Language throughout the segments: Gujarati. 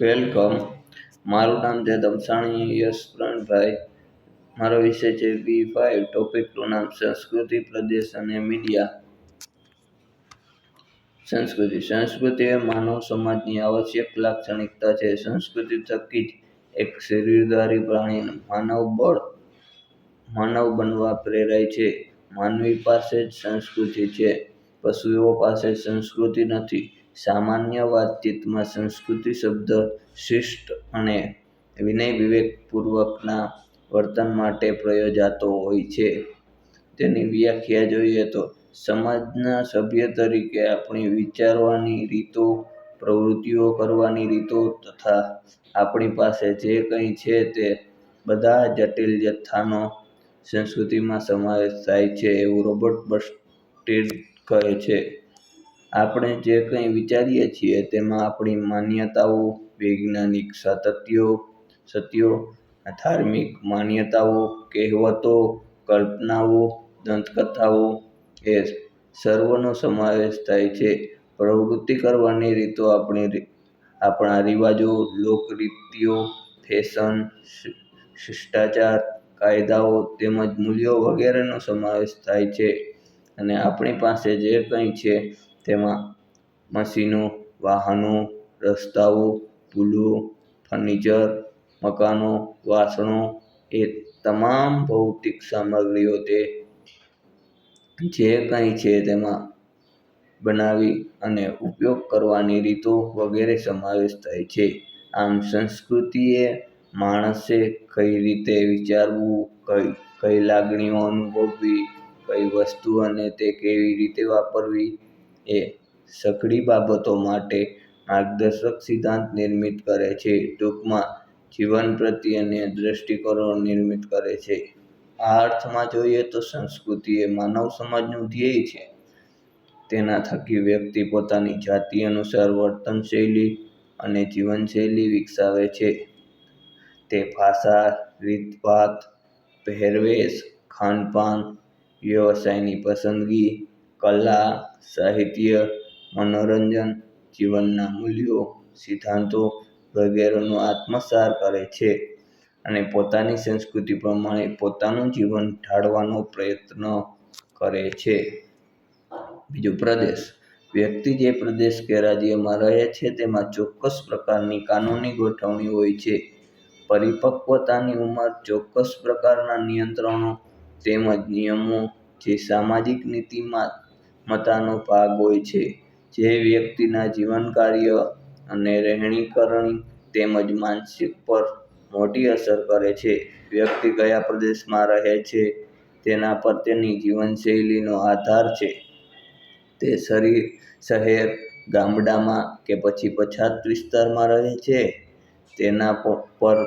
વેલકમ. મારું નામ છે દમસાણી યશપ્રણભાઈ મારો વિષય છે બી ફાઇવ. ટોપિકનું નામ સંસ્કૃતિ, પ્રદેશ અને મીડિયા. સંસ્કૃતિ. સંસ્કૃતિ એ માનવ સમાજની આવશ્યક લાક્ષણિકતા છે. સંસ્કૃતિ થકી જ એક શરીરધારી પ્રાણી માનવ બળ, માનવ બનવા પ્રેરાય છે. માનવી પાસે જ સંસ્કૃતિ છે. પશુઓ પાસે સંસ્કૃતિ નથી. સામાન્ય વાતચીતમાં સંસ્કૃતિ શબ્દ શિષ્ટ અને વિનય વિવેકપૂર્વકના વર્તન માટે પ્રયોજાતો હોય છે. તેની વ્યાખ્યા જોઈએ તો સમાજના સભ્ય તરીકે આપણી વિચારવાની રીતો, પ્રવૃત્તિઓ કરવાની રીતો તથા આપણી પાસે જે કંઈ છે તે બધા જટિલ જથ્થાનો સંસ્કૃતિમાં સમાવેશ થાય છે એવું રોબર્ટ બસ્ટેડ કહે છે. આપણે જે કંઈ વિચારીએ છીએ તેમાં આપણી માન્યતાઓ, વૈજ્ઞાનિક સાતત્યો, સત્યો, ધાર્મિક માન્યતાઓ, કહેવતો, કલ્પનાઓ, દંતકથાઓ એ સર્વનો સમાવેશ થાય છે. પ્રવૃત્તિ કરવાની રીતો આપણી આપણા રિવાજો, લોકરીતિઓ, ફેશન શિષ્ટાચાર, કાયદાઓ તેમજ મૂલ્યો વગેરેનો સમાવેશ થાય છે. અને આપણી પાસે જે કંઈ છે તેમાં મશીનો, વાહનો, રસ્તાઓ, પુલો, ફર્નિચર, મકાનો, વાસણો એ તમામ ભૌતિક સામગ્રીઓ તે જે કંઈ છે તેમાં બનાવી અને ઉપયોગ કરવાની રીતો વગેરે સમાવેશ થાય છે. આમ સંસ્કૃતિએ માણસે કઈ રીતે વિચારવું, કઈ કઈ લાગણીઓ અનુભવવી, કઈ વસ્તુ અને તે કેવી રીતે વાપરવી એ સઘળી બાબતો માટે માર્ગદર્શક સિદ્ધાંત નિર્મિત કરે છે. ટૂંકમાં જીવન પ્રત્યેને દ્રષ્ટિકોણ નિર્મિત કરે છે. આ અર્થમાં જોઈએ તો સંસ્કૃતિ એ માનવ સમાજનું ધ્યેય છે. તેના થકી વ્યક્તિ પોતાની જાતિ અનુસાર વર્તનશૈલી અને જીવનશૈલી વિકસાવે છે. તે ભાષા રીતભાત પહેરવેશ, ખાનપાન, વ્યવસાયની પસંદગી, કલા સાહિત્ય, મનોરંજન, જીવનના મૂલ્યો, સિદ્ધાંતો વગેરેનો આત્મસાર કરે છે અને પોતાની સંસ્કૃતિ પ્રમાણે પોતાનું જીવન ઢાળવાનો પ્રયત્ન કરે છે. બીજો પ્રદેશ, વ્યક્તિ જે પ્રદેશ કે રાજ્યમાં રહે છે તેમાં ચોક્કસ પ્રકારની કાનૂની ગોઠવણી હોય છે. પરિપક્વતાની ઉંમર, ચોક્કસ પ્રકારના નિયંત્રણો તેમજ નિયમો જે સામાજિક નીતિમત્તાનો ભાગ હોય છે. જે વ્યક્તિના જીવન કાર્ય અને રહેણીકરણ તેમજ માનસિક પર મોટી અસર કરે છે. વ્યક્તિ કયા પ્રદેશમાં રહે છે, તેના પર તેની જીવનશૈલીનો આધાર છે. તે શરીર, શહેર, ગામડામાં કે પછી પછાત વિસ્તારમાં રહે છે. તેના પર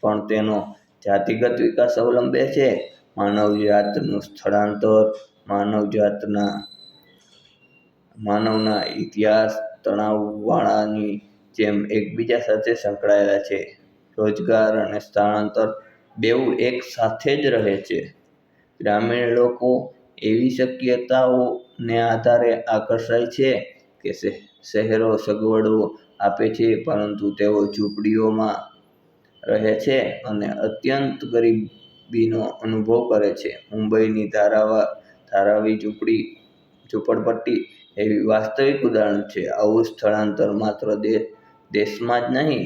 પણ તેનો જાતિગત વિકાસ અવલંબે છે. માનવજાતનું સ્થળાંતર, માનવજાતના માનવના ઇતિહાસ તણાવવાળાની જેમ એકબીજા સાથે સંકળાયેલા છે. રોજગાર અને સ્થળાંતર બેઉ એક સાથે જ રહે છે. ગ્રામીણ લોકો એવી શક્યતાઓને આધારે આકર્ષાય છે કે શહેરો સગવડો આપે છે, પરંતુ તેઓ ઝૂંપડીઓમાં રહે છે અને અત્યંત ગરીબીનો અનુભવ કરે છે. મુંબઈની ધારાવા, ધારાવી ઝૂંપડી, ઝૂંપડપટ્ટી એવી વાસ્તવિક ઉદાહરણ છે. આવું સ્થળાંતર માત્ર દેશમાં જ નહીં,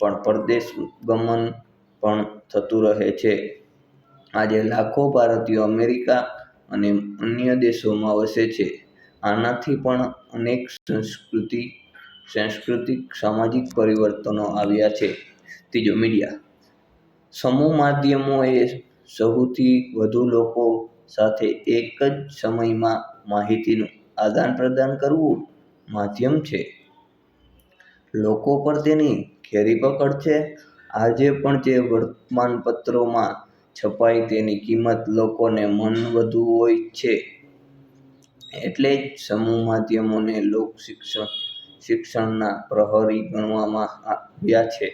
પણ પરદેશ ગમન પણ થતું રહે છે. આજે લાખો ભારતીયો અમેરિકા અને અન્ય દેશોમાં વસે છે. આનાથી પણ અનેક સંસ્કૃતિ, સાંસ્કૃતિક, સામાજિક પરિવર્તનો આવ્યા છે. ત્રીજો, મીડિયા. સમૂહ માધ્યમો એ સહુથી વધુ લોકો સાથે એક જ સમયમાં માહિતીનું આદાન પ્રદાન કરવું માધ્યમ છે. લોકો પર તેની ઘેરી પકડ છે. આજે પણ જે વર્તમાનપત્રોમાં છપાય તેની કિંમત લોકોને મન વધુ હોય છે. એટલે જ સમૂહ માધ્યમોને લોક શિક્ષણ, શિક્ષણના પ્રહરી ગણવામાં આવ્યા છે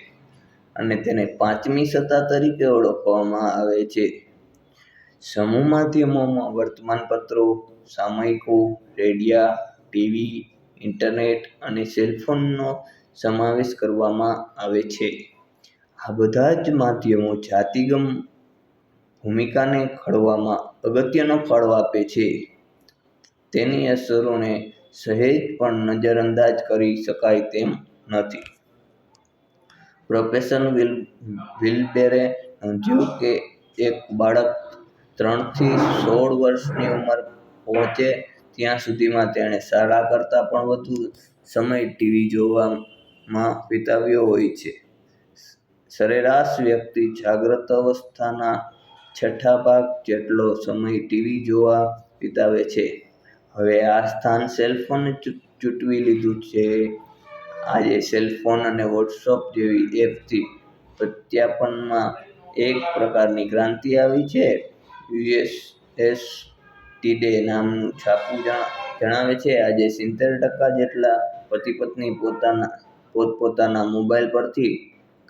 અને તેને પાંચમી સત્તા તરીકે ઓળખવામાં આવે છે. સમૂહ માધ્યમોમાં વર્તમાનપત્રો, સામયિકો, રેડિયા, ટીવી, ઇન્ટરનેટ અને સેલફોનનો સમાવેશ કરવામાં આવે છે. આ બધા જ માધ્યમો જાતિગમ ભૂમિકાને ઘડવામાં અગત્યનો ફાળો આપે છે. તેની અસરોને સહેજ પણ નજરઅંદાજ કરી શકાય તેમ નથી. પ્રોફેસર વિલબેરે નોંધ્યું કે એક બાળક ત્રણથી સોળ વર્ષની ઉંમર પહોંચે ત્યાં સુધીમાં તેણે શાળા કરતાં પણ વધુ સમય ટીવી જોવામાં વિતાવ્યો હોય છે. સરેરાશ વ્યક્તિ જાગ્રત અવસ્થાના છઠ્ઠા ભાગ જેટલો સમય ટીવી જોવા વિતાવે છે. હવે આ સ્થાન સેલફોને ચૂંટવી લીધું છે. આજે સેલફોન અને વોટ્સઅપ જેવી એપથી પ્રત્યાપનમાં એક પ્રકારની ક્રાંતિ આવી છે. યુએસ ટીડે નામનું છાપું જણાવે છે, આજે સિત્તેર ટકા જેટલા પતિ પત્ની પોતાના પોતપોતાના મોબાઈલ પરથી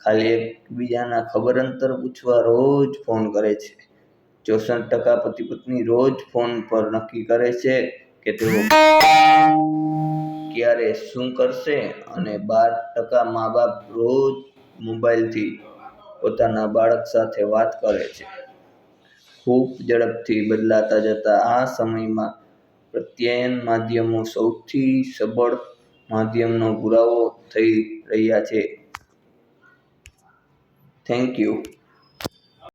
ખાલી એકબીજાના ખબર અંતર પૂછવા રોજ ફોન કરે છે. ચોસઠ ટકા પતિ પત્ની રોજ ફોન પર નક્કી કરે છે કે તેઓ ક્યારે શું કરશે અને બાર ટકા મા બાપ રોજ મોબાઈલથી પોતાના બાળક સાથે વાત કરે છે. ખૂબ ઝડપથી બદલાતા જતા આ સમયમાં પ્રત્યાયન માધ્યમો સૌથી સબળ માધ્યમનો પુરાવો થઈ રહ્યા છે. Thank you